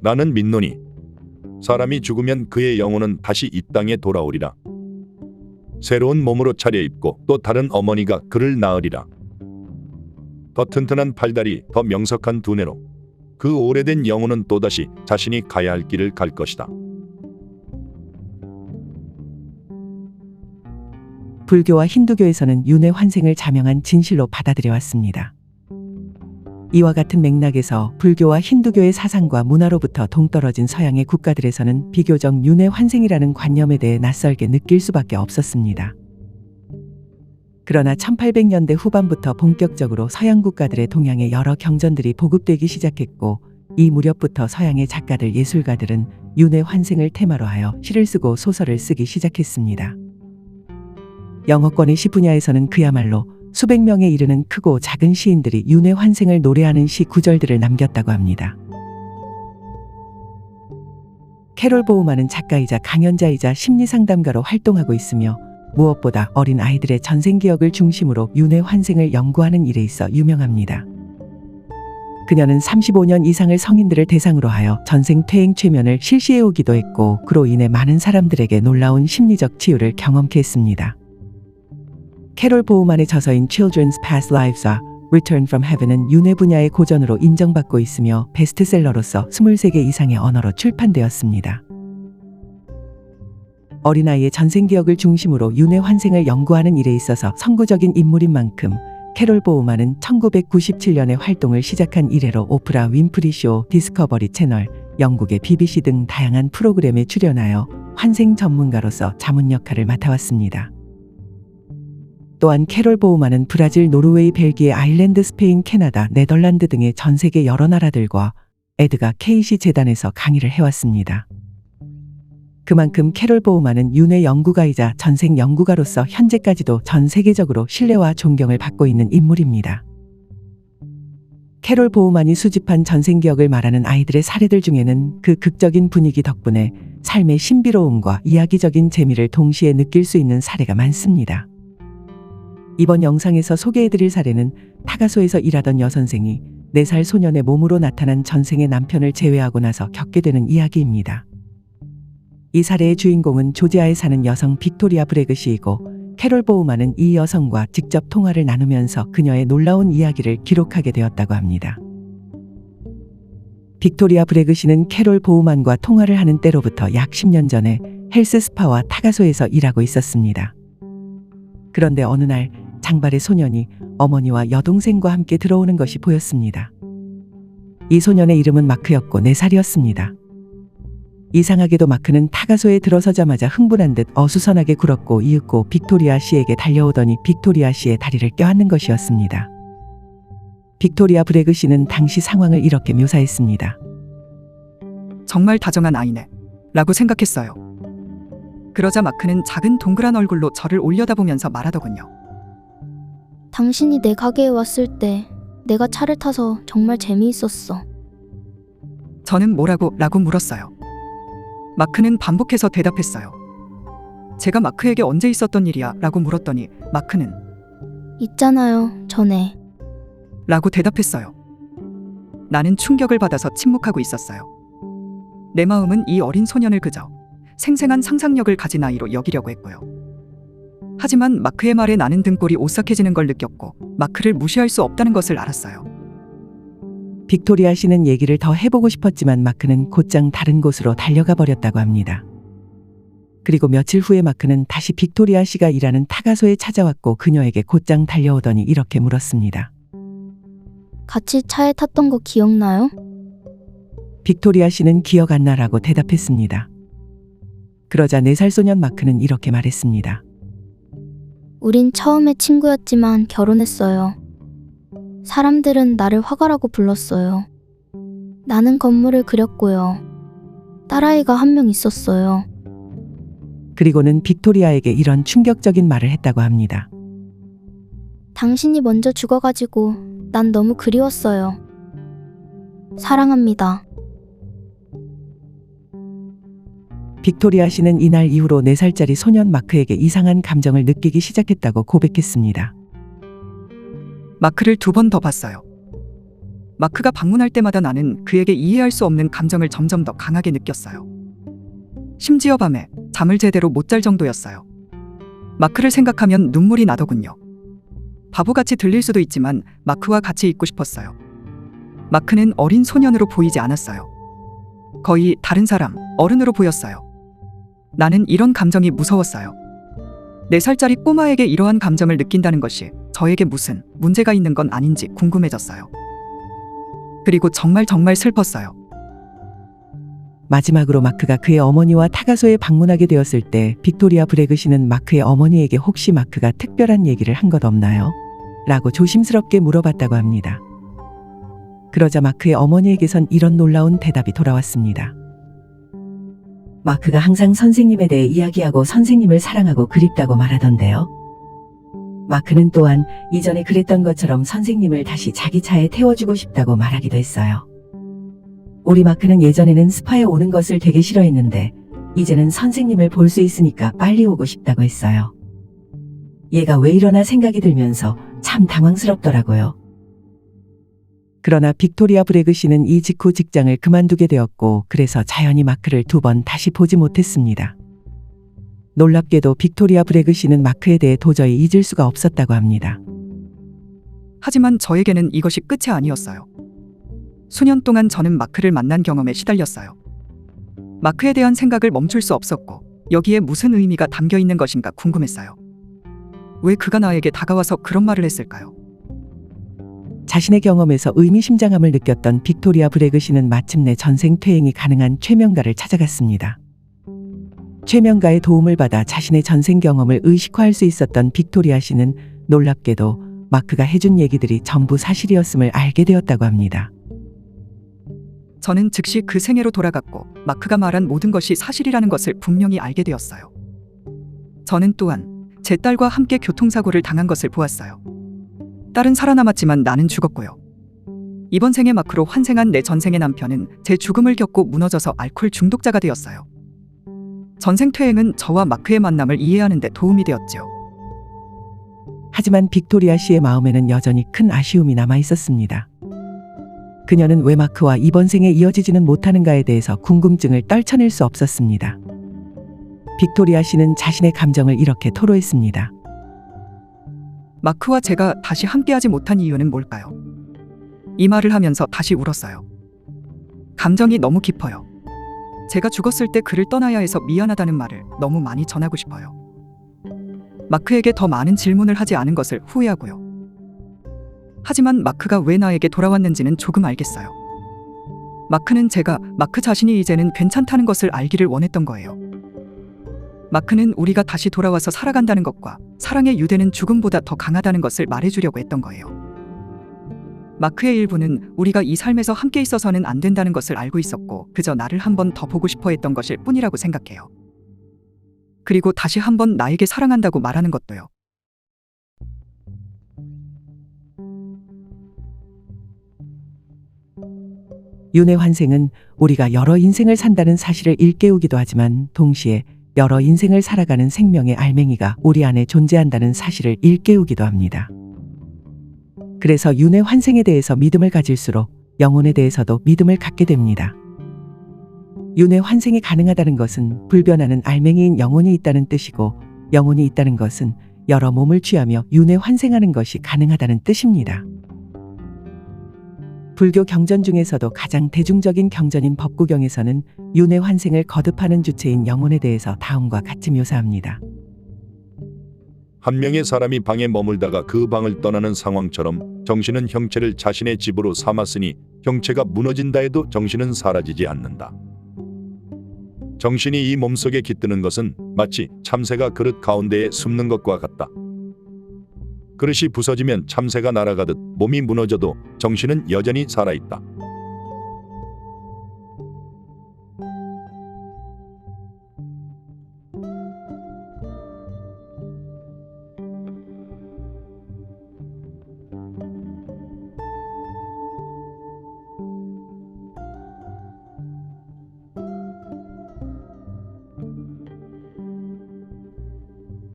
나는 믿노니 사람이 죽으면 그의 영혼은 다시 이 땅에 돌아오리라. 새로운 몸으로 차려입고 또 다른 어머니가 그를 낳으리라. 더 튼튼한 팔다리, 더 명석한 두뇌로 그 오래된 영혼은 또다시 자신이 가야 할 길을 갈 것이다. 불교와 힌두교에서는 윤회 환생을 자명한 진실로 받아들여 왔습니다. 이와 같은 맥락에서 불교와 힌두교의 사상과 문화로부터 동떨어진 서양의 국가들에서는 비교적 윤회 환생이라는 관념에 대해 낯설게 느낄 수밖에 없었습니다. 그러나 1800년대 후반부터 본격적으로 서양 국가들의 동양의 여러 경전들이 보급되기 시작했고 이 무렵부터 서양의 작가들 예술가들은 윤회 환생을 테마로 하여 시를 쓰고 소설을 쓰기 시작했습니다. 영어권의 시 분야에서는 그야말로 수백 명에 이르는 크고 작은 시인들이 윤회 환생을 노래하는 시 구절들을 남겼다고 합니다. 캐롤 보우만은 작가이자 강연자이자 심리상담가로 활동하고 있으며 무엇보다 어린 아이들의 전생 기억을 중심으로 윤회 환생을 연구하는 일에 있어 유명합니다. 그녀는 35년 이상을 성인들을 대상으로 하여 전생 퇴행 최면을 실시해 오기도 했고 그로 인해 많은 사람들에게 놀라운 심리적 치유를 경험케 했습니다. 캐롤 보우만의 저서인 Children's Past Lives와 Return from Heaven은 윤회 분야의 고전으로 인정받고 있으며 베스트셀러로서 23개 이상의 언어로 출판되었습니다. 어린아이의 전생 기억을 중심으로 윤회 환생을 연구하는 일에 있어서 선구적인 인물인 만큼 캐롤 보우만은 1997년에 활동을 시작한 이래로 오프라 윈프리 쇼, 디스커버리 채널, 영국의 BBC 등 다양한 프로그램에 출연하여 환생 전문가로서 자문 역할을 맡아왔습니다. 또한 캐롤 보우만은 브라질, 노르웨이, 벨기에, 아일랜드, 스페인, 캐나다, 네덜란드 등의 전 세계 여러 나라들과 에드가 케이시 재단에서 강의를 해왔습니다. 그만큼 캐롤 보우만은 윤회 연구가이자 전생 연구가로서 현재까지도 전 세계적으로 신뢰와 존경을 받고 있는 인물입니다. 캐롤 보우만이 수집한 전생 기억을 말하는 아이들의 사례들 중에는 그 극적인 분위기 덕분에 삶의 신비로움과 이야기적인 재미를 동시에 느낄 수 있는 사례가 많습니다. 이번 영상에서 소개해드릴 사례는 타가소에서 일하던 여선생이 4살 소년의 몸으로 나타난 전생의 남편을 제외하고 나서 겪게 되는 이야기입니다. 이 사례의 주인공은 조지아에 사는 여성 빅토리아 브레그시이고 캐롤 보우만은 이 여성과 직접 통화를 나누면서 그녀의 놀라운 이야기를 기록하게 되었다고 합니다. 빅토리아 브레그시는 캐롤 보우만과 통화를 하는 때로부터 약 10년 전에 헬스 스파와 타가소에서 일하고 있었습니다. 그런데 어느 날 장발의 소년이 어머니와 여동생과 함께 들어오는 것이 보였습니다. 이 소년의 이름은 마크였고 4살이었습니다. 이상하게도 마크는 타가소에 들어서자마자 흥분한 듯 어수선하게 굴었고 이윽고 빅토리아 씨에게 달려오더니 빅토리아 씨의 다리를 껴안는 것이었습니다. 빅토리아 브레그 씨는 당시 상황을 이렇게 묘사했습니다. 정말 다정한 아이네. 라고 생각했어요. 그러자 마크는 작은 동그란 얼굴로 저를 올려다보면서 말하더군요. 당신이 내 가게에 왔을 때 내가 차를 타서 정말 재미있었어. 저는 뭐라고? 라고 물었어요. 마크는 반복해서 대답했어요. 제가 마크에게 언제 있었던 일이야? 라고 물었더니 마크는 있잖아요, 전에. 라고 대답했어요. 나는 충격을 받아서 침묵하고 있었어요. 내 마음은 이 어린 소년을 그저 생생한 상상력을 가진 아이로 여기려고 했고요. 하지만 마크의 말에 나는 등골이 오싹해지는 걸 느꼈고 마크를 무시할 수 없다는 것을 알았어요. 빅토리아 씨는 얘기를 더 해보고 싶었지만 마크는 곧장 다른 곳으로 달려가 버렸다고 합니다. 그리고 며칠 후에 마크는 다시 빅토리아 씨가 일하는 타가소에 찾아왔고 그녀에게 곧장 달려오더니 이렇게 물었습니다. 같이 차에 탔던 거 기억나요? 빅토리아 씨는 기억 안 나라고 대답했습니다. 그러자 4살 소년 마크는 이렇게 말했습니다. 우린 처음에 친구였지만 결혼했어요. 사람들은 나를 화가라고 불렀어요. 나는 건물을 그렸고요. 딸아이가 한 명 있었어요. 그리고는 빅토리아에게 이런 충격적인 말을 했다고 합니다. 당신이 먼저 죽어가지고 난 너무 그리웠어요. 사랑합니다. 빅토리아 씨는 이날 이후로 4살짜리 소년 마크에게 이상한 감정을 느끼기 시작했다고 고백했습니다. 마크를 두 번 더 봤어요. 마크가 방문할 때마다 나는 그에게 이해할 수 없는 감정을 점점 더 강하게 느꼈어요. 심지어 밤에 잠을 제대로 못 잘 정도였어요. 마크를 생각하면 눈물이 나더군요. 바보같이 들릴 수도 있지만 마크와 같이 있고 싶었어요. 마크는 어린 소년으로 보이지 않았어요. 거의 다른 사람, 어른으로 보였어요. 나는 이런 감정이 무서웠어요. 4살짜리 꼬마에게 이러한 감정을 느낀다는 것이 저에게 무슨 문제가 있는 건 아닌지 궁금해졌어요. 그리고 정말 정말 슬펐어요. 마지막으로 마크가 그의 어머니와 타가소에 방문하게 되었을 때 빅토리아 브레그 씨는 마크의 어머니에게 혹시 마크가 특별한 얘기를 한 것 없나요? 라고 조심스럽게 물어봤다고 합니다. 그러자 마크의 어머니에게선 이런 놀라운 대답이 돌아왔습니다. 마크가 항상 선생님에 대해 이야기하고 선생님을 사랑하고 그립다고 말하던데요. 마크는 또한 이전에 그랬던 것처럼 선생님을 다시 자기 차에 태워주고 싶다고 말하기도 했어요. 우리 마크는 예전에는 스파에 오는 것을 되게 싫어했는데 이제는 선생님을 볼 수 있으니까 빨리 오고 싶다고 했어요. 얘가 왜 이러나 생각이 들면서 참 당황스럽더라고요. 그러나 빅토리아 브레그 씨는 이 직후 직장을 그만두게 되었고 그래서 자연히 마크를 두 번 다시 보지 못했습니다. 놀랍게도 빅토리아 브레그 씨는 마크에 대해 도저히 잊을 수가 없었다고 합니다. 하지만 저에게는 이것이 끝이 아니었어요. 수년 동안 저는 마크를 만난 경험에 시달렸어요. 마크에 대한 생각을 멈출 수 없었고 여기에 무슨 의미가 담겨 있는 것인가 궁금했어요. 왜 그가 나에게 다가와서 그런 말을 했을까요? 자신의 경험에서 의미심장함을 느꼈던 빅토리아 브레그 씨는 마침내 전생 퇴행이 가능한 최명가를 찾아갔습니다. 최명가의 도움을 받아 자신의 전생 경험을 의식화할 수 있었던 빅토리아 씨는 놀랍게도 마크가 해준 얘기들이 전부 사실이었음을 알게 되었다고 합니다. 저는 즉시 그 생애로 돌아갔고 마크가 말한 모든 것이 사실이라는 것을 분명히 알게 되었어요. 저는 또한 제 딸과 함께 교통사고를 당한 것을 보았어요. 딸은 살아남았지만 나는 죽었고요. 이번 생의 마크로 환생한 내 전생의 남편은 제 죽음을 겪고 무너져서 알코올 중독자가 되었어요. 전생 퇴행은 저와 마크의 만남을 이해하는 데 도움이 되었죠. 하지만 빅토리아 씨의 마음에는 여전히 큰 아쉬움이 남아 있었습니다. 그녀는 왜 마크와 이번 생에 이어지지는 못하는가에 대해서 궁금증을 떨쳐낼 수 없었습니다. 빅토리아 씨는 자신의 감정을 이렇게 토로했습니다. 마크와 제가 다시 함께하지 못한 이유는 뭘까요? 이 말을 하면서 다시 울었어요. 감정이 너무 깊어요. 제가 죽었을 때 그를 떠나야 해서 미안하다는 말을 너무 많이 전하고 싶어요. 마크에게 더 많은 질문을 하지 않은 것을 후회하고요. 하지만 마크가 왜 나에게 돌아왔는지는 조금 알겠어요. 마크는 제가 마크 자신이 이제는 괜찮다는 것을 알기를 원했던 거예요. 마크는 우리가 다시 돌아와서 살아간다는 것과 사랑의 유대는 죽음보다 더 강하다는 것을 말해주려고 했던 거예요. 마크의 일부는 우리가 이 삶에서 함께 있어서는 안 된다는 것을 알고 있었고 그저 나를 한 번 더 보고 싶어 했던 것일 뿐이라고 생각해요. 그리고 다시 한 번 나에게 사랑한다고 말하는 것도요. 윤회 환생은 우리가 여러 인생을 산다는 사실을 일깨우기도 하지만 동시에 여러 인생을 살아가는 생명의 알맹이가 우리 안에 존재한다는 사실을 일깨우기도 합니다. 그래서 윤회 환생에 대해서 믿음을 가질수록 영혼에 대해서도 믿음을 갖게 됩니다. 윤회 환생이 가능하다는 것은 불변하는 알맹이인 영혼이 있다는 뜻이고 영혼이 있다는 것은 여러 몸을 취하며 윤회 환생하는 것이 가능하다는 뜻입니다. 불교 경전 중에서도 가장 대중적인 경전인 법구경에서는 윤회 환생을 거듭하는 주체인 영혼에 대해서 다음과 같이 묘사합니다. 한 명의 사람이 방에 머물다가 그 방을 떠나는 상황처럼 정신은 형체를 자신의 집으로 삼았으니 형체가 무너진다 해도 정신은 사라지지 않는다. 정신이 이 몸속에 깃드는 것은 마치 참새가 그릇 가운데에 숨는 것과 같다. 그릇이 부서지면 참새가 날아가듯 몸이 무너져도 정신은 여전히 살아있다.